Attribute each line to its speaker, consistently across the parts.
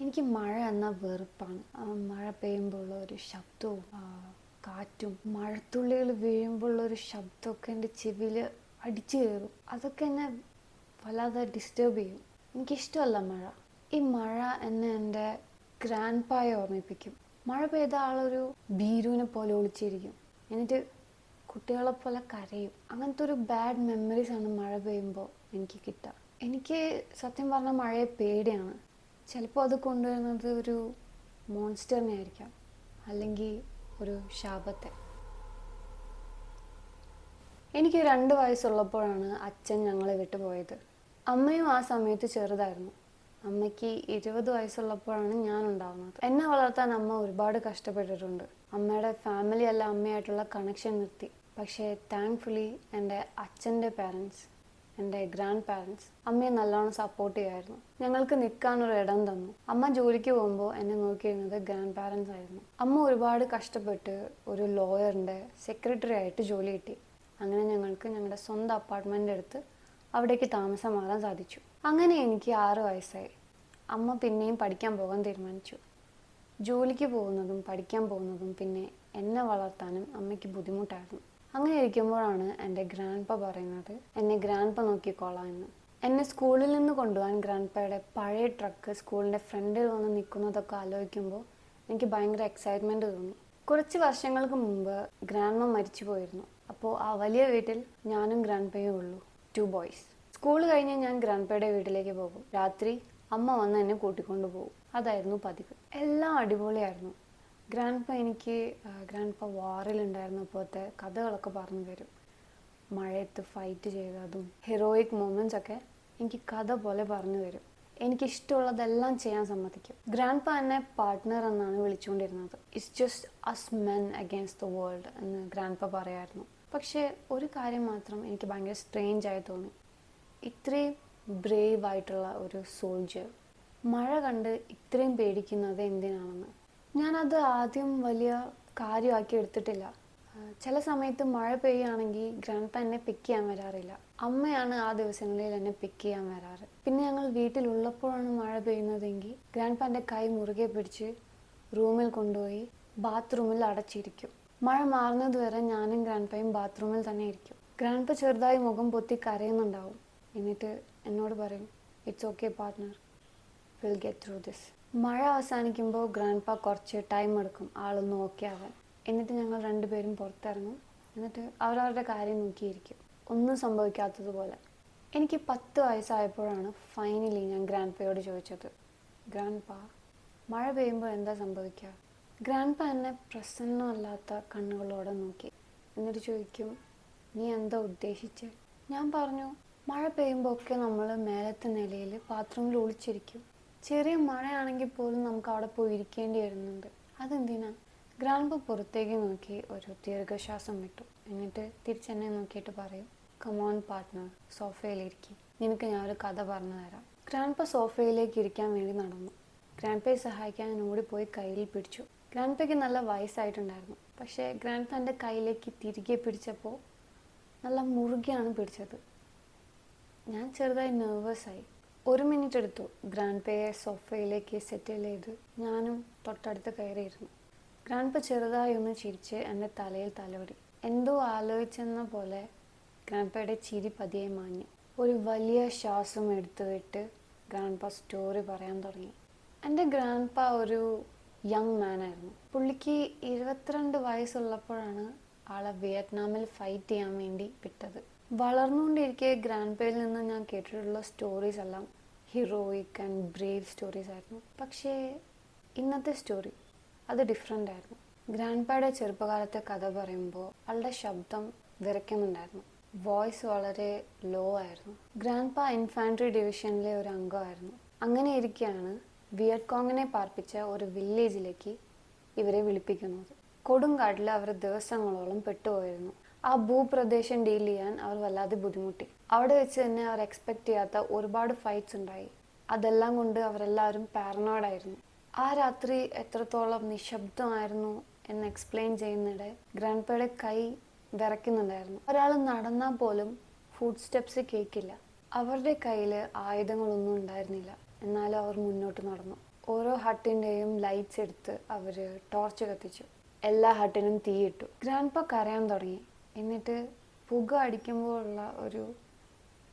Speaker 1: എനിക്ക് മഴ എന്ന വെറുപ്പാണ്. മഴ പെയ്യുമ്പോഴുള്ള ഒരു ശബ്ദവും കാറ്റും മഴത്തുള്ളികൾ വീഴുമ്പോഴുള്ള ഒരു ശബ്ദമൊക്കെ എന്റെ ചെവിയിൽ അടിച്ചു കയറും. അതൊക്കെ എന്നെ വല്ലാതെ ഡിസ്റ്റേബ് ചെയ്യും. എനിക്കിഷ്ടമല്ല മഴ. ഈ മഴ എന്നെ എന്റെ ഗ്രാൻഡ് പായെ ഓർമ്മിപ്പിക്കും. മഴ പെയ്ത ആളൊരു ഭീരുവിനെ പോലെ ഒളിച്ചിരിക്കും. എന്നിട്ട് കുട്ടികളെ പോലെ കരയും. അങ്ങനത്തെ ഒരു ബാഡ് മെമ്മറീസ് ആണ് മഴ പെയ്യുമ്പോൾ എനിക്ക് കിട്ടുക. എനിക്ക് സത്യം പറഞ്ഞാൽ മഴയെ പേടിയാണ്. ചിലപ്പോൾ അത് കൊണ്ടുവരുന്നത് ഒരു മോൺസ്റ്ററിനെ ആയിരിക്കാം അല്ലെങ്കിൽ ഒരു ശാപത്തെ. എനിക്ക് രണ്ട് വയസ്സുള്ളപ്പോഴാണ് അച്ഛൻ ഞങ്ങളെ വിട്ടു പോയത്. അമ്മയും ആ സമയത്ത് ചെറുതായിരുന്നു. അമ്മയ്ക്ക് ഇരുപത് വയസ്സുള്ളപ്പോഴാണ് ഞാൻ ഉണ്ടാവുന്നത്. എന്നെ വളർത്താൻ അമ്മ ഒരുപാട് കഷ്ടപ്പെട്ടിട്ടുണ്ട്. അമ്മയുടെ ഫാമിലി അല്ല അമ്മയായിട്ടുള്ള കണക്ഷൻ നിർത്തി. പക്ഷേ താങ്ക്ഫുള്ളി എന്റെ അച്ഛന്റെ പാരൻസ് എന്റെ ഗ്രാൻഡ് പാരൻസ് അമ്മയെ നല്ലോണം സപ്പോർട്ട് ചെയ്യായിരുന്നു ഞങ്ങൾക്ക് നിൽക്കാൻ ഒരു ഇടം തന്നു. അമ്മ ജോലിക്ക് പോകുമ്പോൾ എന്നെ നോക്കിയിരുന്നത് ഗ്രാൻഡ് പാരൻസ് ആയിരുന്നു. അമ്മ ഒരുപാട് കഷ്ടപ്പെട്ട് ഒരു ലോയറിന്റെ സെക്രട്ടറി ആയിട്ട് ജോലി കിട്ടി. അങ്ങനെ ഞങ്ങൾക്ക് ഞങ്ങളുടെ സ്വന്തം അപ്പാർട്ട്മെന്റ് എടുത്ത് അവിടേക്ക് താമസം മാറാൻ സാധിച്ചു. അങ്ങനെ എനിക്ക് ആറ് വയസ്സായി. അമ്മ പിന്നെയും പഠിക്കാൻ പോകാൻ തീരുമാനിച്ചു. ജോലിക്ക് പോകുന്നതും പഠിക്കാൻ പോകുന്നതും പിന്നെ എന്നെ വളർത്താനും അമ്മയ്ക്ക് ബുദ്ധിമുട്ടായിരുന്നു. അങ്ങനെ ഇരിക്കുമ്പോഴാണ് എന്റെ ഗ്രാൻഡ്പ പറയുന്നത്. എന്നെ ഗ്രാൻഡ്പ നോക്കിക്കോളാം എന്ന്. എന്നെ സ്കൂളിൽ നിന്ന് കൊണ്ടുപോകാൻ ഗ്രാൻഡ്പയുടെ പഴയ ട്രക്ക് സ്കൂളിന്റെ ഫ്രണ്ടിൽ വന്ന് നിൽക്കുന്നതൊക്കെ ആലോചിക്കുമ്പോൾ എനിക്ക് ഭയങ്കര എക്സൈറ്റ്മെന്റ് തോന്നി. കുറച്ച് വർഷങ്ങൾക്ക് മുമ്പ് ഗ്രാൻഡ്മ മരിച്ചു പോയിരുന്നു. അപ്പോൾ ആ വലിയ വീട്ടിൽ ഞാനും ഗ്രാൻഡ്പയും ഉള്ളൂ ടു ബോയ്സ് സ്കൂൾ കഴിഞ്ഞ് ഞാൻ ഗ്രാൻഡ്പയുടെ വീട്ടിലേക്ക് പോകും. രാത്രി അമ്മ വന്ന് എന്നെ കൂട്ടിക്കൊണ്ടു പോകും. അതായിരുന്നു പതിവ്. എല്ലാം അടിപൊളിയായിരുന്നു. ഗ്രാൻഡ് പ എനിക്ക് ഗ്രാൻഡ് പ വാറിലുണ്ടായിരുന്നപ്പോഴത്തെ കഥകളൊക്കെ പറഞ്ഞു തരും. മഴയത്ത് ഫൈറ്റ് ചെയ്തതും ഹെറോയിക് മൊമെൻസ് ഒക്കെ എനിക്ക് കഥ പോലെ പറഞ്ഞു തരും. എനിക്കിഷ്ടമുള്ളതെല്ലാം ചെയ്യാൻ സമ്മതിക്കും. ഗ്രാൻഡ് എന്നെ പാർട്ട്ണർ എന്നാണ് വിളിച്ചുകൊണ്ടിരുന്നത്. It's just us men against the world എന്ന് ഗ്രാൻഡ് പറയായിരുന്നു. പക്ഷേ ഒരു കാര്യം മാത്രം എനിക്ക് ഭയങ്കര സ്ട്രേഞ്ച് ആയി തോന്നി. ഇത്രയും ബ്രേവ് ആയിട്ടുള്ള ഒരു സോൾജർ മഴ കണ്ട് ഇത്രയും പേടിക്കുന്നത് എന്തിനാണെന്ന്. ഞാനത് ആദ്യം വലിയ കാര്യമാക്കി എടുത്തിട്ടില്ല. ചില സമയത്ത് മഴ പെയ്യുകയാണെങ്കിൽ ഗ്രാൻഡ് പ എന്നെ പിക്ക് ചെയ്യാൻ വരാറില്ല. അമ്മയാണ് ആ ദിവസങ്ങളിൽ എന്നെ പിക്ക് ചെയ്യാൻ വരാറ്. പിന്നെ ഞങ്ങൾ വീട്ടിലുള്ളപ്പോഴാണ് മഴ പെയ്യുന്നതെങ്കിൽ ഗ്രാൻഡ് പ എന്റെ കൈ മുറുകെ പിടിച്ച് റൂമിൽ കൊണ്ടുപോയി ബാത്റൂമിൽ അടച്ചിരിക്കും. മഴ മാറുന്നത് വരെ ഞാനും ഗ്രാൻഡ് പയും ബാത്റൂമിൽ തന്നെ ഇരിക്കും. ഗ്രാൻഡ് പ ചെറുതായി മുഖം പൊത്തി കരയുന്നുണ്ടാവും. എന്നിട്ട് എന്നോട് പറയും it's okay partner will get through this മഴ അവസാനിക്കുമ്പോൾ ഗ്രാൻഡ് പാ കുറച്ച് ടൈം എടുക്കും. ആളൊന്ന് ഓക്കെ ആവാൻ എന്നിട്ട് ഞങ്ങൾ രണ്ടുപേരും പുറത്തിറങ്ങും. എന്നിട്ട് അവരവരുടെ കാര്യം നോക്കിയിരിക്കും. ഒന്നും സംഭവിക്കാത്തതുപോലെ. എനിക്ക് പത്ത് വയസ്സായപ്പോഴാണ് ഫൈനലി ഞാൻ ഗ്രാൻഡ് പയോട് ചോദിച്ചത്. ഗ്രാൻഡ് പാ മഴ പെയ്യുമ്പോൾ എന്താ സംഭവിക്കുക? ഗ്രാൻഡ് പാ എന്നെ പ്രസന്നമല്ലാത്ത കണ്ണുകളോടെ നോക്കി. എന്നിട്ട് ചോദിക്കും നീ എന്താ ഉദ്ദേശിച്ച്? ഞാൻ പറഞ്ഞു മഴ പെയ്യുമ്പോൾ ഒക്കെ നമ്മൾ മേലത്തെ നിലയിൽ ബാത്റൂമിൽ ഒളിച്ചിരിക്കും. ചെറിയ മഴയാണെങ്കിൽ പോലും നമുക്ക് അവിടെ പോയി ഇരിക്കേണ്ടി വരുന്നുണ്ട്. അതെന്തിനാ? ഗ്രാമ്പ് പുറത്തേക്ക് നോക്കി ഒരു ദീർഘശ്വാസം വിട്ടു. എന്നിട്ട് തിരിച്ചെന്നെ നോക്കിയിട്ട് പറയും കമോൺ പാർട്ട്ണർ സോഫയിലിരിക്കും നിനക്ക് ഞാൻ ഒരു കഥ പറഞ്ഞു തരാം. ഗ്രാൻഡ് പ സോഫയിലേക്ക് ഇരിക്കാൻ വേണ്ടി നടന്നു. ഗ്രാൻഡ് പയെ സഹായിക്കാൻ ഓടിപ്പോയി കയ്യിൽ പിടിച്ചു. ഗ്രാൻഡ്പയ്ക്ക് നല്ല വയസ്സായിട്ടുണ്ടായിരുന്നു. പക്ഷേ ഗ്രാൻഡ് പ എന്റെ കയ്യിലേക്ക് തിരികെ പിടിച്ചപ്പോൾ നല്ല മുറുകെയാണ് പിടിച്ചത്. ഞാൻ ചെറുതായി നെർവസായി ഒരു മിനിറ്റ് എടുത്തു. ഗ്രാൻഡ് പേയെ സോഫയിലേക്ക് സെറ്റിൽ ചെയ്ത് ഞാനും തൊട്ടടുത്ത് കയറിയിരുന്നു. ഗ്രാൻഡ് പ ചെറുതായി ഒന്ന് ചിരിച്ച് എന്റെ തലയിൽ തലോടി എന്തോ ആലോചിച്ചെന്ന പോലെ ഗ്രാൻഡ് പയുടെ ചിരി പതിയെ മാഞ്ഞു. ഒരു വലിയ ശ്വാസം എടുത്തു വിട്ട് ഗ്രാൻഡ് പ സ്റ്റോറി പറയാൻ തുടങ്ങി. എന്റെ ഗ്രാൻഡ് പ ഒരു യങ് മാൻ ആയിരുന്നു. പുള്ളിക്ക് ഇരുപത്തിരണ്ട് വയസ്സുള്ളപ്പോഴാണ് ആളെ വിയറ്റ്നാമിൽ ഫൈറ്റ് ചെയ്യാൻ വേണ്ടി വിട്ടത്. വളർന്നുകൊണ്ടിരിക്കെ ഗ്രാൻഡ് പേയിൽ നിന്ന് ഞാൻ കേട്ടിട്ടുള്ള സ്റ്റോറീസ് എല്ലാം ഹീറോയിക് ആൻഡ് ബ്രേവ് സ്റ്റോറീസ് ആയിരുന്നു. പക്ഷേ ഇന്നത്തെ സ്റ്റോറി അത് ഡിഫറെന്റ് ആയിരുന്നു. ഗ്രാൻഡ് പായുടെ ചെറുപ്പകാലത്തെ കഥ പറയുമ്പോൾ ആളുടെ ശബ്ദം വിറയ്ക്കുന്നുണ്ടായിരുന്നു. വോയിസ് വളരെ ലോ ആയിരുന്നു. ഗ്രാൻഡ് പാ ഇൻഫാൻട്രി ഡിവിഷനിലെ ഒരു അംഗമായിരുന്നു. അങ്ങനെ ഇരിക്കെയാണ് വിയറ്റ്കോങ്ങിനെ പാർപ്പിച്ച ഒരു വില്ലേജിലേക്ക് ഇവരെ വിളിപ്പിക്കുന്നത്. കൊടുങ്കാട്ടിൽ അവർ ദിവസങ്ങളോളം പെട്ടുപോയിരുന്നു. ആ ഭൂപ്രദേശം ഡീൽ ചെയ്യാൻ അവർ വല്ലാതെ ബുദ്ധിമുട്ടി. അവിടെ വെച്ച് തന്നെ അവർ എക്സ്പെക്ട് ചെയ്യാത്ത ഒരുപാട് ഫൈറ്റ്സ് ഉണ്ടായി. അതെല്ലാം കൊണ്ട് അവരെല്ലാവരും പാരനോഡായിരുന്നു ആ രാത്രി എത്രത്തോളം നിശബ്ദമായിരുന്നു എന്ന് എക്സ്പ്ലെയിൻ ചെയ്യുന്നിടെ ഗ്രാൻഡ്പയുടെ കൈ വിറയ്ക്കുന്നുണ്ടായിരുന്നു. ഒരാൾ നടന്നാൽ പോലും ഫുഡ് സ്റ്റെപ്സ് കേൾക്കില്ല. അവരുടെ കയ്യിൽ ആയുധങ്ങളൊന്നും ഉണ്ടായിരുന്നില്ല. എന്നാലും അവർ മുന്നോട്ട് നടന്നു. ഓരോ ഹട്ടിന്റെയും ലൈറ്റ്സ് എടുത്ത് അവർ ടോർച്ച് കത്തിച്ചു. എല്ലാ ഹട്ടിനും തീയിട്ടു ഗ്രാൻഡ്പ കരയാൻ തുടങ്ങി. എന്നിട്ട് പുക അടിക്കുമ്പോഴുള്ള ഒരു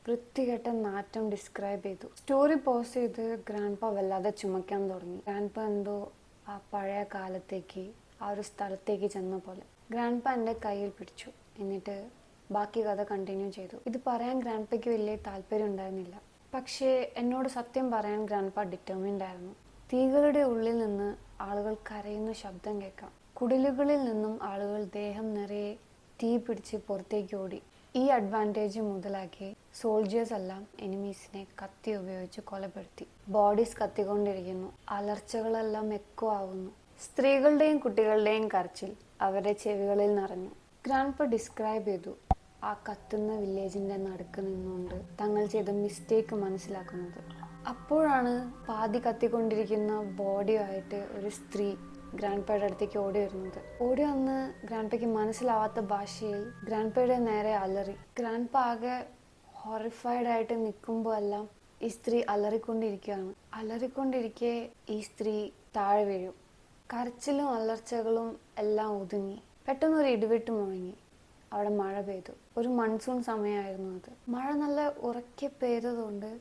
Speaker 1: വൃത്തികെട്ട നാറ്റം ഡിസ്ക്രൈബ് ചെയ്തു. സ്റ്റോറി പോസ് ചെയ്ത് ഗ്രാൻഡ് പാ വല്ലാതെ ചുമക്കാൻ തുടങ്ങി. ഗ്രാൻഡ് പാ എന്തോ ആ പഴയ കാലത്തേക്ക് ആ ഒരു സ്ഥലത്തേക്ക് ചെന്ന പോലെ. ഗ്രാൻഡ് പാ എന്റെ കയ്യിൽ പിടിച്ചു. എന്നിട്ട് ബാക്കി കഥ കണ്ടിന്യൂ ചെയ്തു. ഇത് പറയാൻ ഗ്രാൻഡ് പയ്ക്ക് വലിയ താല്പര്യം ഉണ്ടായിരുന്നില്ല. പക്ഷേ എന്നോട് സത്യം പറയാൻ ഗ്രാൻഡ് പാ ഡിറ്റർമിൻഡ് ആയിരുന്നു. തീകളുടെ ഉള്ളിൽ നിന്ന് ആളുകൾ കരയുന്ന ശബ്ദം കേൾക്കാം. കുടിലുകളിൽ നിന്നും ആളുകൾ ദേഹം നിറയെ തീ പിടിച്ച് പുറത്തേക്ക് ഓടി. ഈ അഡ്വാന്റേജ് മുതലാക്കി സോൾജേഴ്സ് എല്ലാം എനിമീസിനെ കത്തി ഉപയോഗിച്ച് കൊലപ്പെടുത്തി. ബോഡീസ് കത്തിക്കൊണ്ടിരിക്കുന്നു. അലർച്ചകളെല്ലാം എക്കോ ആവുന്നു. സ്ത്രീകളുടെയും കുട്ടികളുടെയും കരച്ചിൽ അവരുടെ ചെവികളിൽ നിറഞ്ഞു. ഗ്രാൻഡ് ഡിസ്ക്രൈബ് ചെയ്തു. ആ കത്തുന്ന വില്ലേജിന്റെ നടുക്ക് നിന്നുകൊണ്ട് തങ്ങൾ ചെയ്ത മിസ്റ്റേക്ക് മനസ്സിലാക്കുന്നത്. അപ്പോഴാണ് പാതി കത്തിക്കൊണ്ടിരിക്കുന്ന ബോഡിയായിട്ട് ഒരു സ്ത്രീ ഗ്രാൻഡ് അടുത്തേക്ക് ഓടി വരുന്നത്. ഓടി വന്ന് ഗ്രാൻഡ് മനസ്സിലാവാത്ത ഭാഷയിൽ ഗ്രാൻഡ് നേരെ അലറി. ഗ്രാൻഡ് പ ആകെ ഹൊറിഫൈഡ് ആയിട്ട് നിൽക്കുമ്പോൾ എല്ലാം ഈ സ്ത്രീ അലറിക്കൊണ്ടിരിക്കുകയാണ്. അലറിക്കൊണ്ടിരിക്കെ ഈ സ്ത്രീ താഴെ വീഴും. കരച്ചിലും അലർച്ചകളും എല്ലാം ഒതുങ്ങി. പെട്ടെന്ന് ഒരു ഇടിവെട്ട് മുഴങ്ങി. അവിടെ മഴ പെയ്തു. ഒരു മൺസൂൺ സമയമായിരുന്നു അത്. മഴ നല്ല ഉറക്കെ പെയ്തതുകൊണ്ട്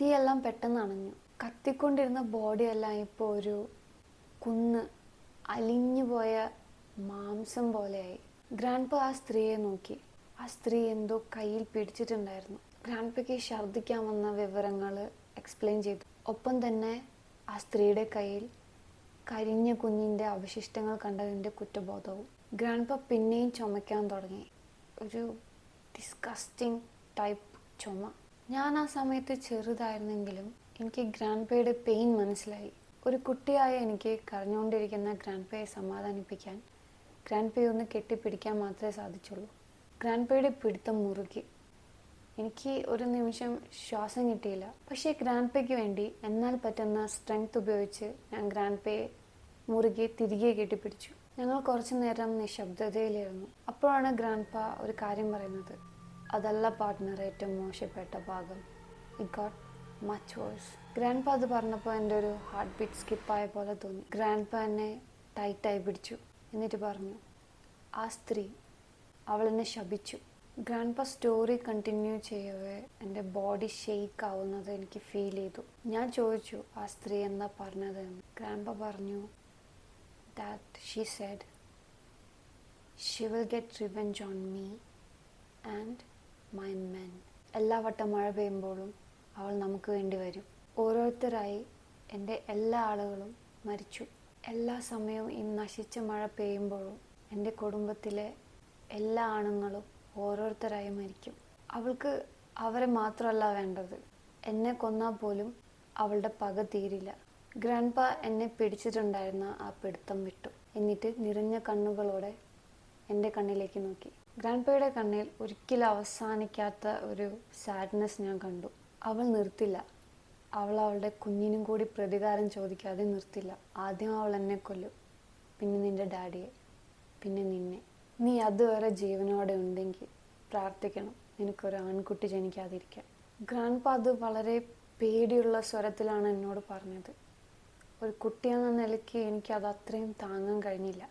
Speaker 1: തീയെല്ലാം പെട്ടെന്ന് അണഞ്ഞു കത്തിക്കൊണ്ടിരുന്ന ബോഡിയെല്ലാം ഇപ്പോൾ ഒരു കുന്ന് അലിഞ്ഞുപോയ മാംസം പോലെയായി. ഗ്രാൻഡ് ആ സ്ത്രീയെ നോക്കി. ആ സ്ത്രീ എന്തോ കയ്യിൽ പിടിച്ചിട്ടുണ്ടായിരുന്നു. ഗ്രാൻഡ് ഛർദ്ദിക്കാൻ വന്ന വിവരങ്ങൾ എക്സ്പ്ലെയിൻ ചെയ്തു. ഒപ്പം തന്നെ ആ സ്ത്രീയുടെ കയ്യിൽ കരിഞ്ഞ കുഞ്ഞിന്റെ അവശിഷ്ടങ്ങൾ കണ്ടതിന്റെ കുറ്റബോധവും. ഗ്രാൻഡ് പിന്നെയും ചുമയ്ക്കാൻ തുടങ്ങി. ഒരു ഡിസ്കസ്റ്റിംഗ് ടൈപ്പ് ചുമ. ഞാൻ ആ സമയത്ത് ചെറുതായിരുന്നെങ്കിലും എനിക്ക് ഗ്രാൻഡ് പേയുടെ പെയിൻ മനസ്സിലായി. ഒരു കുട്ടിയായ എനിക്ക് കരഞ്ഞുകൊണ്ടിരിക്കുന്ന ഗ്രാൻഡ് പേയെ സമാധാനിപ്പിക്കാൻ ഗ്രാൻഡ് പേ ഒന്ന് കെട്ടിപ്പിടിക്കാൻ മാത്രമേ സാധിച്ചുള്ളൂ. ഗ്രാൻഡ് പേയുടെ പിടുത്തം മുറുകി. എനിക്ക് ഒരു നിമിഷം ശ്വാസം കിട്ടിയില്ല. പക്ഷേ ഗ്രാൻഡ് പേയ്ക്ക് വേണ്ടി എന്നാൽ പറ്റുന്ന സ്ട്രെങ്ത് ഉപയോഗിച്ച് ഞാൻ ഗ്രാൻഡ് പേയെ മുറുകെ തിരികെ കെട്ടിപ്പിടിച്ചു. ഞങ്ങൾ കുറച്ചു നേരം നിശബ്ദതയിലായിരുന്നു. അപ്പോഴാണ് ഗ്രാൻഡ് പ ഒരു കാര്യം പറയുന്നത്. അതല്ല പാർട്ട്ണർ ഏറ്റവും മോശപ്പെട്ട ഭാഗം. It got much worse grand അത് പറഞ്ഞപ്പോൾ എന്റെ ഒരു ഹാർട്ട് ബീറ്റ് സ്കിപ്പായ പോലെ തോന്നി. ഗ്രാൻഡ് പാ എന്നെ ടൈറ്റായി പിടിച്ചു. എന്നിട്ട് പറഞ്ഞു ആ സ്ത്രീ അവൾ എന്നെ ശപിച്ചു. ഗ്രാൻഡ് പാ സ്റ്റോറി കണ്ടിന്യൂ ചെയ്യവേ എന്റെ ബോഡി ഷെയ്ക്ക് ആവുന്നത് എനിക്ക് ഫീൽ ചെയ്തു. ഞാൻ ചോദിച്ചു ആ സ്ത്രീ എന്താ പറഞ്ഞത് എന്ന് ഗ്രാൻഡ് പാ പറഞ്ഞു that she said she will get revenge on me and my men എല്ലാ വട്ടം മഴ പെയ്യുമ്പോഴും അവൾ നമുക്ക് വേണ്ടി വരും. ഓരോരുത്തരായി എന്റെ എല്ലാ ആളുകളും മരിച്ചു. എല്ലാ സമയവും ഈ നശിച്ച മഴ പെയ്യുമ്പോഴും എന്റെ കുടുംബത്തിലെ എല്ലാ ആണുങ്ങളും ഓരോരുത്തരായി മരിക്കും. അവൾക്ക് അവരെ മാത്രമല്ല വേണ്ടത്. എന്നെ കൊന്നാൽ പോലും അവളുടെ പക തീരില്ല. ഗ്രാൻഡ്പ എന്നെ പിടിച്ചിട്ടുണ്ടായിരുന്ന ആ പിടുത്തം വിട്ടു. എന്നിട്ട് നിറഞ്ഞ കണ്ണുകളോടെ എന്റെ കണ്ണിലേക്ക് നോക്കി. ഗ്രാൻഡ്പയുടെ കണ്ണിൽ ഒരിക്കലും അവസാനിക്കാത്ത ഒരു സാഡ്നെസ് ഞാൻ കണ്ടു. അവൾ നിർത്തില്ല. അവൾ അവളുടെ കുഞ്ഞിനും കൂടി പ്രതികാരം ചോദിക്കാതെ നിർത്തില്ല. ആദ്യം അവൾ എന്നെ കൊല്ലും. പിന്നെ നിന്റെ ഡാഡിയെ. പിന്നെ നിന്നെ. നീ അതുവരെ ജീവനോടെ ഉണ്ടെങ്കിൽ പ്രാർത്ഥിക്കണം. നിനക്കൊരു ആൺകുട്ടി ജനിക്കാതിരിക്കാൻ. ഗ്രാൻഡ് അത് വളരെ പേടിയുള്ള സ്വരത്തിലാണ് എന്നോട് പറഞ്ഞത്. ഒരു കുട്ടിയെന്ന നിലയ്ക്ക് എനിക്കത് അത്രയും താങ്ങാൻ കഴിഞ്ഞില്ല.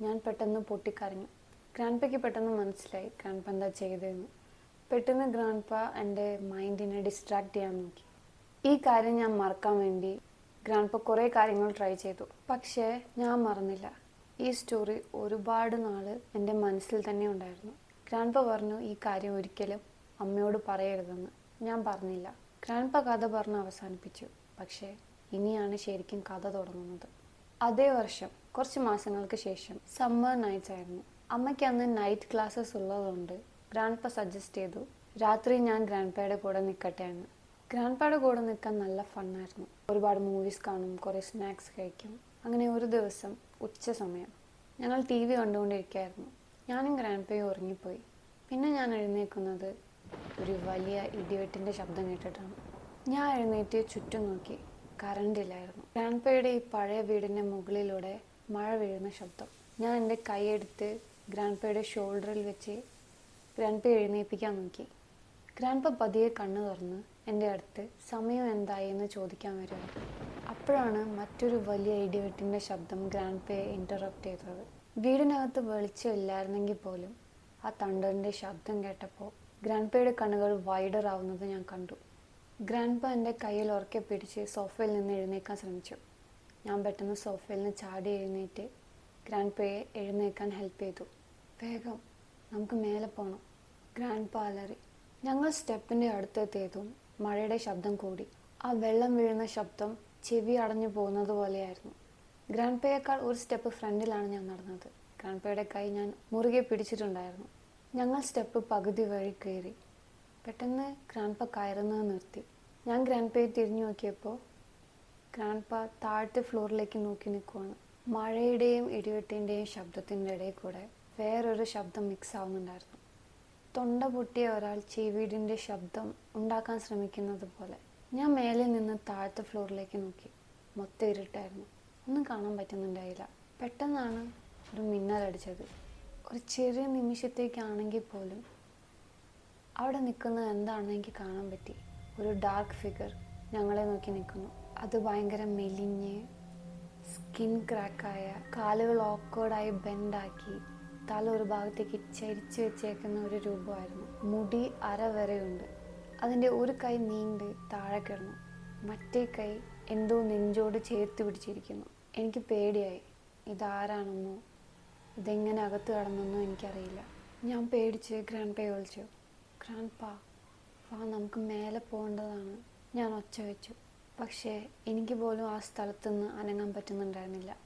Speaker 1: ഞാൻ പെട്ടെന്ന് പൊട്ടിക്കരഞ്ഞു. ഗ്രാൻഡ്പയ്ക്ക് പെട്ടെന്ന് മനസ്സിലായി. ഗ്രാൻഡ്പ എന്താ ചെയ്തതെന്ന്. പെട്ടെന്ന് ഗ്രാൻഡ് പാ എന്റെ മൈൻഡിനെ ഡിസ്ട്രാക്ട് ചെയ്യാൻ നോക്കി. ഈ കാര്യം ഞാൻ മറക്കാൻ വേണ്ടി ഗ്രാൻഡ് പാ കുറേ കാര്യങ്ങൾ ട്രൈ ചെയ്തു. പക്ഷേ ഞാൻ മറന്നില്ല. ഈ സ്റ്റോറി ഒരുപാട് നാൾ എന്റെ മനസ്സിൽ തന്നെ ഉണ്ടായിരുന്നു. ഗ്രാൻഡ് പാ പറഞ്ഞു ഈ കാര്യം ഒരിക്കലും അമ്മയോട് പറയരുതെന്ന്. ഞാൻ പറഞ്ഞില്ല. ഗ്രാൻഡ് പാ കഥ പറഞ്ഞ് അവസാനിപ്പിച്ചു. പക്ഷേ ഇനിയാണ് ശരിക്കും കഥ തുടങ്ങുന്നത്. അതേ വർഷം കുറച്ച് മാസങ്ങൾക്ക് ശേഷം സമ്മർ നൈറ്റ്സ് ആയിരുന്നു അമ്മയ്ക്ക് അന്ന് നൈറ്റ് ക്ലാസ്സസ് ഉള്ളതുകൊണ്ട് ഗ്രാൻഡ്പ സജസ്റ്റ് ചെയ്തു. രാത്രി ഞാൻ ഗ്രാൻഡ്പയുടെ കൂടെ നിൽക്കട്ടെ എന്ന് ഗ്രാൻഡ്പയുടെ കൂടെ നിൽക്കാൻ നല്ല ഫണ്ണായിരുന്നു. ഒരുപാട് മൂവീസ് കാണും കുറേ സ്നാക്സ് കഴിക്കും. അങ്ങനെ ഒരു ദിവസം ഉച്ച സമയം ഞങ്ങൾ ടി വി കണ്ടുകൊണ്ടിരിക്കുകയായിരുന്നു. ഞാനും ഗ്രാൻഡ്പയും ഉറങ്ങിപ്പോയി. പിന്നെ ഞാൻ എഴുന്നേൽക്കുന്നത് ഒരു വലിയ ഇടിവെട്ടിന്റെ ശബ്ദം കേട്ടിട്ടാണ്. ഞാൻ എഴുന്നേറ്റ് ചുറ്റും നോക്കി. കറണ്ട് ഇല്ലായിരുന്നു. ഗ്രാൻഡ്പയുടെ ഈ പഴയ വീടിന്റെ മുകളിലൂടെ മഴ വീഴുന്ന ശബ്ദം. ഞാൻ എന്റെ കൈയെടുത്ത് ഗ്രാൻഡ്പയുടെ ഷോൾഡറിൽ വെച്ച് ഗ്രാൻഡ്പ എഴുന്നേൽപ്പിക്കാൻ നോക്കി. ഗ്രാൻഡ്പ പതിയെ കണ്ണു തുറന്ന് എന്റെ അടുത്ത് സമയം എന്തായി എന്ന് ചോദിക്കാൻ വരുമായിരുന്നു അപ്പോഴാണ് മറ്റൊരു വലിയ ഇടിവെട്ടിന്റെ ശബ്ദം ഗ്രാൻഡ്പയെ ഇന്ററപ്റ്റ് ചെയ്തത്. വീടിനകത്ത് വെളിച്ചമില്ലായിരുന്നെങ്കിൽ പോലും ആ തണ്ടറിന്റെ ശബ്ദം കേട്ടപ്പോൾ ഗ്രാൻഡ്പയുടെ കണ്ണുകൾ വൈഡർ ആവുന്നത് ഞാൻ കണ്ടു. ഗ്രാൻഡ്പ എന്റെ കയ്യിൽ ഉറക്കെ പിടിച്ച് സോഫയിൽ നിന്ന് എഴുന്നേക്കാൻ ശ്രമിച്ചു. ഞാൻ പെട്ടെന്ന് സോഫയിൽ നിന്ന് ചാടി എഴുന്നേറ്റ് ഗ്രാൻഡ്പയെ എഴുന്നേക്കാൻ ഹെൽപ്പ് ചെയ്തു. വേഗം നമുക്ക് മേലെ പോകണം ഗ്രാൻഡ് പാലറി ഞങ്ങൾ സ്റ്റെപ്പിന്റെ അടുത്തെത്തിയതും മഴയുടെ ശബ്ദം കൂടി. ആ വെള്ളം വീഴുന്ന ശബ്ദം ചെവി അടഞ്ഞു പോകുന്നത് പോലെയായിരുന്നു. ഗ്രാൻഡ് പേയേക്കാൾ ഒരു സ്റ്റെപ്പ് ഫ്രണ്ടിലാണ് ഞാൻ നടന്നത്. ഗ്രാൻഡ് പേയുടെ കൈ ഞാൻ മുറുകെ പിടിച്ചിട്ടുണ്ടായിരുന്നു. ഞങ്ങൾ സ്റ്റെപ്പ് പകുതി വഴി കയറി. പെട്ടെന്ന് ഗ്രാൻഡ് പ കയറുന്നത് നിർത്തി. ഞാൻ ഗ്രാൻഡ് പേയെ തിരിഞ്ഞു നോക്കിയപ്പോൾ ഗ്രാൻഡ് പ താഴത്തെ ഫ്ലോറിലേക്ക് നോക്കി നിൽക്കുവാണ്. മഴയുടെയും ഇടിവെട്ടിന്റെയും ശബ്ദത്തിന്റെ ഇടയിൽ കൂടെ വേറൊരു ശബ്ദം മിക്സ് ആവുന്നുണ്ടായിരുന്നു. തൊണ്ട പൊട്ടിയ ഒരാൾ ചെവിടിന്റെ ശബ്ദം ഉണ്ടാക്കാൻ ശ്രമിക്കുന്നത് പോലെ ഞാൻ മേലെ നിന്ന് താഴത്തെ ഫ്ലോറിലേക്ക് നോക്കി. മൊത്തം ഇരുട്ടായിരുന്നു. ഒന്നും കാണാൻ പറ്റുന്നുണ്ടായില്ല. പെട്ടെന്നാണ് ഒരു മിന്നലടിച്ചത് ഒരു ചെറിയ നിമിഷത്തേക്കാണെങ്കിൽ പോലും അവിടെ നിൽക്കുന്നത് എന്താണെന്ന് എനിക്ക് കാണാൻ പറ്റി. ഒരു ഡാർക്ക് ഫിഗർ ഞങ്ങളെ നോക്കി നിൽക്കുന്നു. അത് ഭയങ്കര മെലിഞ്ഞ് സ്കിൻ ക്രാക്കായ കാലുകൾ ഓക്കേർഡായി ബെൻഡാക്കി തല ഒരു ഭാഗത്തേക്ക് ചരിച്ചു വെച്ചേക്കുന്ന ഒരു രൂപമായിരുന്നു. മുടി അര വരെയുണ്ട്. അതിന്റെ ഒരു കൈ നീണ്ട് താഴെ കിടന്നു. മറ്റേ കൈ എന്തോ നെഞ്ചോട് ചേർത്ത് പിടിച്ചിരിക്കുന്നു. എനിക്ക് പേടിയായി. ഇതാരാണെന്നോ? ഇതെങ്ങനെ അകത്ത് കടന്നെന്നോ എനിക്കറിയില്ല. ഞാൻ പേടിച്ച് ഗ്രാൻഡ് പേ വിളിച്ചു. ഗ്രാൻഡ് പാ വാ നമുക്ക് മേലെ പോകേണ്ടതാണ്. ഞാൻ ഒച്ച വെച്ചു. പക്ഷേ എനിക്ക് പോലും ആ സ്ഥലത്തുനിന്ന് അനങ്ങാൻ പറ്റുന്നുണ്ടായിരുന്നില്ല.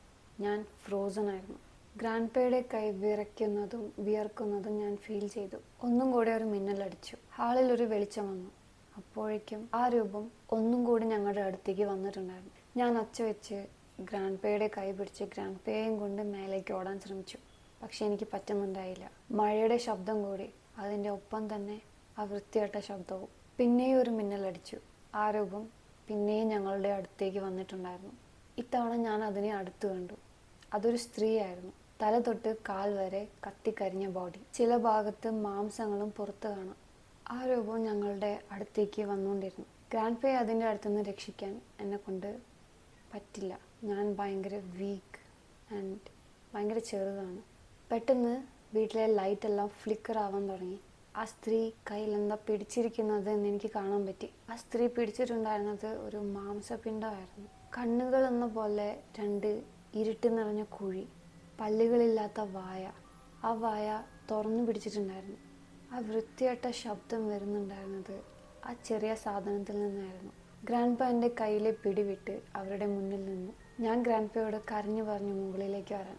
Speaker 1: ഞാൻ ഫ്രോസൺ ആയിരുന്നു. ഗ്രാൻഡ് പേയുടെ കൈ വിറയ്ക്കുന്നതും വിയർക്കുന്നതും ഞാൻ ഫീൽ ചെയ്തു. ഒന്നും കൂടെ ഒരു മിന്നലടിച്ചു. ഹാളിൽ ഒരു വെളിച്ചം വന്നു. അപ്പോഴേക്കും ആ രൂപം ഒന്നും കൂടി ഞങ്ങളുടെ അടുത്തേക്ക് വന്നിട്ടുണ്ടായിരുന്നു. ഞാൻ ഒച്ച വെച്ച് ഗ്രാൻഡ്പയുടെ കൈ പിടിച്ച് ഗ്രാൻഡ്പേയും കൊണ്ട് മേലേക്ക് ഓടാൻ ശ്രമിച്ചു. പക്ഷെ എനിക്ക് പറ്റുന്നുണ്ടായില്ല മഴയുടെ ശബ്ദം കൂടി അതിന്റെ ഒപ്പം തന്നെ ആ വൃത്തിയട്ട ശബ്ദവും പിന്നെയും ഒരു മിന്നലടിച്ചു. ആ രൂപം പിന്നെയും ഞങ്ങളുടെ അടുത്തേക്ക് വന്നിട്ടുണ്ടായിരുന്നു. ഇത്തവണ ഞാൻ അതിനെ അടുത്ത് കണ്ടു. അതൊരു സ്ത്രീയായിരുന്നു. തല തൊട്ട് കാൽ വരെ കത്തിക്കരിഞ്ഞ ബോഡി ചില ഭാഗത്ത് മാംസങ്ങളും പുറത്ത് കാണാം. ആ രൂപം ഞങ്ങളുടെ അടുത്തേക്ക് വന്നുകൊണ്ടിരുന്നു. ഗ്രാൻഡ് പേ അതിന്റെ അടുത്തുനിന്ന് രക്ഷിക്കാൻ എന്നെ കൊണ്ട് പറ്റില്ല. ഞാൻ ഭയങ്കര വീക്ക് ആൻഡ് ഭയങ്കര ചെറുതാണ്. പെട്ടെന്ന് വീട്ടിലെ ലൈറ്റ് എല്ലാം ഫ്ലിക്കർ ആവാൻ തുടങ്ങി. ആ സ്ത്രീ കയ്യിൽ എന്താ പിടിച്ചിരിക്കുന്നത് എന്ന് എനിക്ക് കാണാൻ പറ്റി. ആ സ്ത്രീ പിടിച്ചിട്ടുണ്ടായിരുന്നത് ഒരു മാംസപിണ്ഡമായിരുന്നു. കണ്ണുകൾ എന്ന പോലെ രണ്ട് ഇരുട്ട് നിറഞ്ഞ കുഴി. പല്ലുകളില്ലാത്ത വായ. ആ വായ തുറന്നു പിടിച്ചിട്ടുണ്ടായിരുന്നു. ആ വൃത്തിയായിട്ട ശബ്ദം വരുന്നുണ്ടായിരുന്നത് ആ ചെറിയ സാധനത്തിൽ നിന്നായിരുന്നു. ഗ്രാൻഡ് പ എന്റെ കയ്യിലെ പിടിവിട്ട് അവരുടെ മുന്നിൽ നിന്നു. ഞാൻ ഗ്രാൻഡ്പയോട് കരഞ്ഞു പറഞ്ഞു മുകളിലേക്ക് വരാൻ.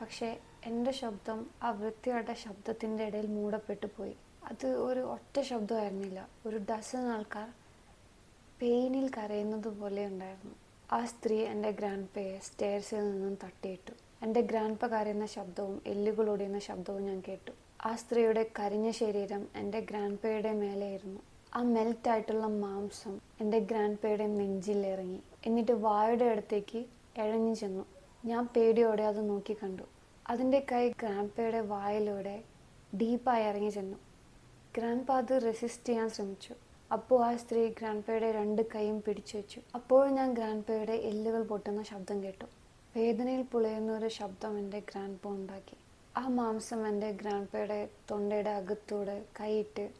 Speaker 1: പക്ഷേ എന്റെ ശബ്ദം ആ വൃത്തിയായിട്ട ശബ്ദത്തിന്റെ ഇടയിൽ മൂടപ്പെട്ടു പോയി. അത് ഒരു ഒറ്റ ശബ്ദമായിരുന്നില്ല ഒരു ഡസൻ ആൾക്കാർ പെയിനിൽ കരയുന്നത് പോലെ ഉണ്ടായിരുന്നു. ആ സ്ത്രീ എന്റെ ഗ്രാൻഡ് പയെ സ്റ്റേഴ്സിൽ നിന്നും തട്ടിയിട്ടു. എന്റെ ഗ്രാൻഡ് പ കരയുന്ന ശബ്ദവും എല്ലുകൾ ഒടിയുന്ന ശബ്ദവും ഞാൻ കേട്ടു. ആ സ്ത്രീയുടെ കരിഞ്ഞ ശരീരം എന്റെ ഗ്രാൻഡ് പയുടെ മേലെയിരുന്നു ആ മെൽറ്റ് ആയിട്ടുള്ള മാംസം എന്റെ ഗ്രാൻഡ് പയുടെ നെഞ്ചിൽ ഇറങ്ങി എന്നിട്ട് വായുടെ അടുത്തേക്ക് ഇഴഞ്ഞു ചെന്നു. ഞാൻ പേടിയോടെ അത് നോക്കി കണ്ടു. അതിന്റെ കൈ ഗ്രാൻഡ് പയുടെ വായിലൂടെ ഡീപ്പായി ഇറങ്ങി ചെന്നു. ഗ്രാൻഡ് പ അത് റെസിസ്റ്റ് ചെയ്യാൻ ശ്രമിച്ചു. അപ്പോൾ ആ സ്ത്രീ ഗ്രാൻഡ് പയുടെ രണ്ട് കൈയും പിടിച്ചു വെച്ചു. അപ്പോൾ ഞാൻ ഗ്രാൻഡ് പയുടെ എല്ലുകൾ പൊട്ടുന്ന ശബ്ദം കേട്ടു. വേദനയിൽ പുളയുന്ന ഒരു ശബ്ദം എന്റെ ഗ്രാൻഡ് ഉണ്ടാക്കി. ആ മാംസം എന്റെ ഗ്രാൻഡ് പയുടെ തൊണ്ടയുടെ അകത്തൂടെ കൈയിട്ട്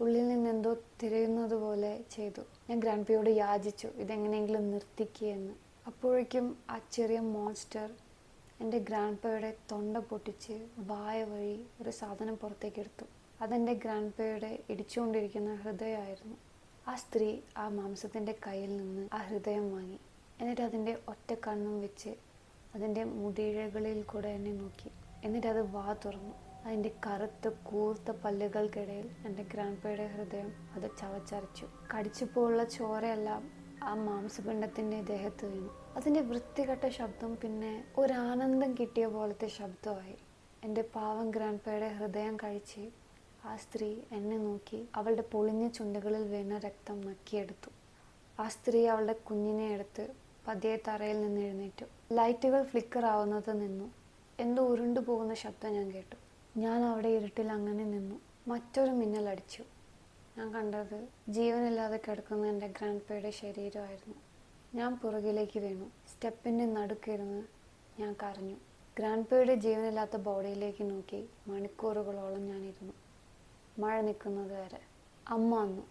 Speaker 1: ഉള്ളിൽ നിന്ന് എന്തോ തിരയുന്നത് പോലെ ചെയ്തു. ഞാൻ ഗ്രാൻഡ് പയോട് യാചിച്ചു ഇതെങ്ങനെയെങ്കിലും നിർത്തിക്കുകയെന്ന് അപ്പോഴേക്കും ആ ചെറിയ മോൺസ്റ്റർ എന്റെ ഗ്രാൻഡ് പയുടെ തൊണ്ട പൊട്ടിച്ച് വായ വഴി ഒരു സാധനം പുറത്തേക്ക് എടുത്തു. അതെന്റെ ഗ്രാൻഡ് പയുടെ ഇടിച്ചുകൊണ്ടിരിക്കുന്ന ഹൃദയമായിരുന്നു. ആ സ്ത്രീ ആ മാംസത്തിന്റെ കയ്യിൽ നിന്ന് ആ ഹൃദയം വാങ്ങി. എന്നിട്ട് അതിന്റെ ഒറ്റ കണ്ണും വെച്ച് അതിന്റെ മുടിഴകളിൽ കൂടെ എന്നെ നോക്കി. എന്നിട്ട് അത് വാ തുറന്നു. അതിന്റെ കറുത്ത കൂർത്ത പല്ലുകൾക്കിടയിൽ എന്റെ ഗ്രാൻഡ്പയുടെ ഹൃദയം അത് ചവച്ചരച്ചു. കടിച്ചപ്പോഴുള്ള ചോരയെല്ലാം ആ മാംസപിണ്ഡത്തിന്റെ ദേഹത്ത് വീണു. അതിന്റെ വൃത്തികെട്ട ശബ്ദം പിന്നെ ഒരാനന്ദം കിട്ടിയ പോലത്തെ ശബ്ദമായി. എന്റെ പാവം ഗ്രാൻഡ്പയുടെ ഹൃദയം കഴിച്ച് ആ സ്ത്രീ എന്നെ നോക്കി അവളുടെ പൊളിഞ്ഞ ചുണ്ടുകളിൽ വീണ രക്തം നക്കിയെടുത്തു ആ സ്ത്രീ അവളുടെ കുഞ്ഞിനെ എടുത്ത് പതിയെ തറയിൽ നിന്ന് എഴുന്നേറ്റു. ലൈറ്റുകൾ ഫ്ലിക്കർ ആവുന്നത് നിന്നു. എന്തോ ഉരുണ്ടു പോകുന്ന ശബ്ദം ഞാൻ കേട്ടു. ഞാൻ അവിടെ ഇരുട്ടിൽ അങ്ങനെ നിന്നു. മറ്റൊരു മിന്നൽ അടിച്ചു. ഞാൻ കണ്ടത് ജീവനില്ലാതെ കിടക്കുന്ന എന്റെ ഗ്രാൻഡ് പേയുടെ ശരീരമായിരുന്നു. ഞാൻ പുറകിലേക്ക് വീണു. സ്റ്റെപ്പിന്റെ നടുക്കിരുന്ന് ഞാൻ കരഞ്ഞു. ഗ്രാൻഡ് പേയുടെ ജീവനില്ലാത്ത ബോഡിയിലേക്ക് നോക്കി മണിക്കൂറുകളോളം ഞാനിരുന്നു മഴ നിൽക്കുന്നത് വരെ. അമ്മ വന്നു.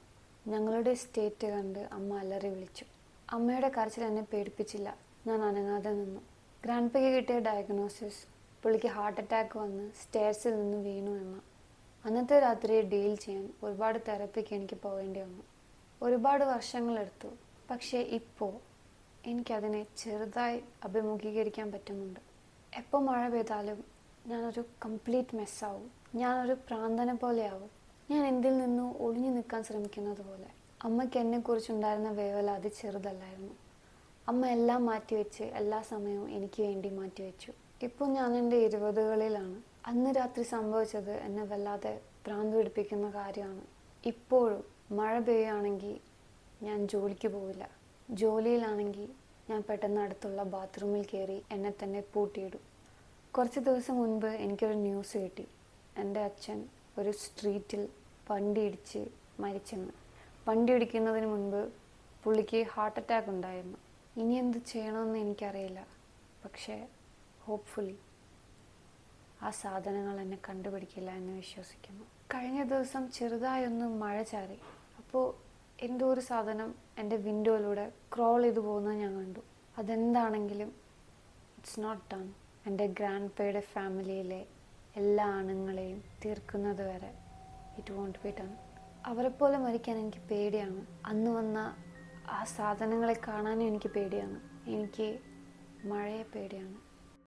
Speaker 1: ഞങ്ങളുടെ സ്റ്റേറ്റ് കണ്ട് അമ്മ അലറി വിളിച്ചു. അമ്മയുടെ കരച്ചിൽ എന്നെ പേടിപ്പിച്ചില്ല. ഞാൻ അനങ്ങാതെ നിന്നു. ഗ്രാൻഡ് കിട്ടിയ ഡയഗ്നോസിസ് പുള്ളിക്ക് ഹാർട്ട് അറ്റാക്ക് വന്ന് സ്റ്റേഴ്സിൽ നിന്ന് വീണു എന്ന. അന്നത്തെ രാത്രി ഡീൽ ചെയ്യാൻ ഒരുപാട് തെറപ്പിക്ക് എനിക്ക് പോകേണ്ടി വന്നു. ഒരുപാട് വർഷങ്ങളെടുത്തു പക്ഷേ ഇപ്പോൾ എനിക്കതിനെ ചെറുതായി അഭിമുഖീകരിക്കാൻ പറ്റുന്നുണ്ട്. എപ്പോൾ മഴ പെയ്താലും ഞാനൊരു കംപ്ലീറ്റ് മെസ്സാവും ഞാനൊരു പ്രാന്തനെ പോലെയാവും. ഞാൻ എന്തിൽ നിന്നും ഒളിഞ്ഞു നിൽക്കാൻ ശ്രമിക്കുന്നത് പോലെ അമ്മയ്ക്ക് എന്നെക്കുറിച്ചുണ്ടായിരുന്ന അത് ചെറുതല്ലായിരുന്നു. അമ്മ എല്ലാം മാറ്റിവെച്ച് എല്ലാ സമയവും എനിക്ക് വേണ്ടി മാറ്റിവെച്ചു. ഇപ്പോൾ ഞാൻ എന്റെ ഇരുപതുകളിലാണ്. അന്ന് രാത്രി സംഭവിച്ചത് എന്നെ വല്ലാതെ ഭ്രാന്ത് പിടിപ്പിക്കുന്ന കാര്യമാണ്. ഇപ്പോഴും മഴ പെയ്യുകയാണെങ്കിൽ ഞാൻ ജോലിക്ക് പോവില്ല. ജോലിയിലാണെങ്കിൽ ഞാൻ പെട്ടെന്ന് അടുത്തുള്ള ബാത്റൂമിൽ കയറി എന്നെ തന്നെ പൂട്ടിയിടും. കുറച്ച് ദിവസം മുൻപ് എനിക്കൊരു ന്യൂസ് കിട്ടി. എന്റെ അച്ഛൻ ഒരു സ്ട്രീറ്റിൽ വണ്ടിയിടിച്ച് മരിച്ചെന്ന്. വണ്ടി ഇടിക്കുന്നതിന് മുൻപ് പുള്ളിക്ക് ഹാർട്ട് അറ്റാക്ക് ഉണ്ടായിരുന്നു. ഇനി എന്ത് ചെയ്യണമെന്ന് എനിക്കറിയില്ല. പക്ഷേ ഹോപ്പ്ഫുള്ളി ആ സാധനങ്ങൾ എന്നെ കണ്ടുപിടിക്കില്ല എന്ന് വിശ്വസിക്കുന്നു. കഴിഞ്ഞ ദിവസം ചെറുതായൊന്ന് മഴ ചാറി. അപ്പോൾ എന്തോ ഒരു സാധനം എന്റെ വിൻഡോയിലൂടെ ക്രോൾ ചെയ്തു പോകുന്നത് ഞാൻ കണ്ടു. അതെന്താണെങ്കിലും ഇറ്റ്സ് നോട്ട് ഡൺ എന്റെ ഗ്രാൻഡ് പേയുടെ ഫാമിലിയിലെ എല്ലാ ആണുങ്ങളെയും തീർക്കുന്നത് വരെ ഇറ്റ് വോണ്ട് ബി ഡൺ അവരെപ്പോലെ മരിക്കാൻ എനിക്ക് പേടിയാണ്. അന്ന് വന്ന ആ സാധനങ്ങളെ കാണാനും എനിക്ക് പേടിയാണ്. എനിക്ക് മഴയെ പേടിയാണ്.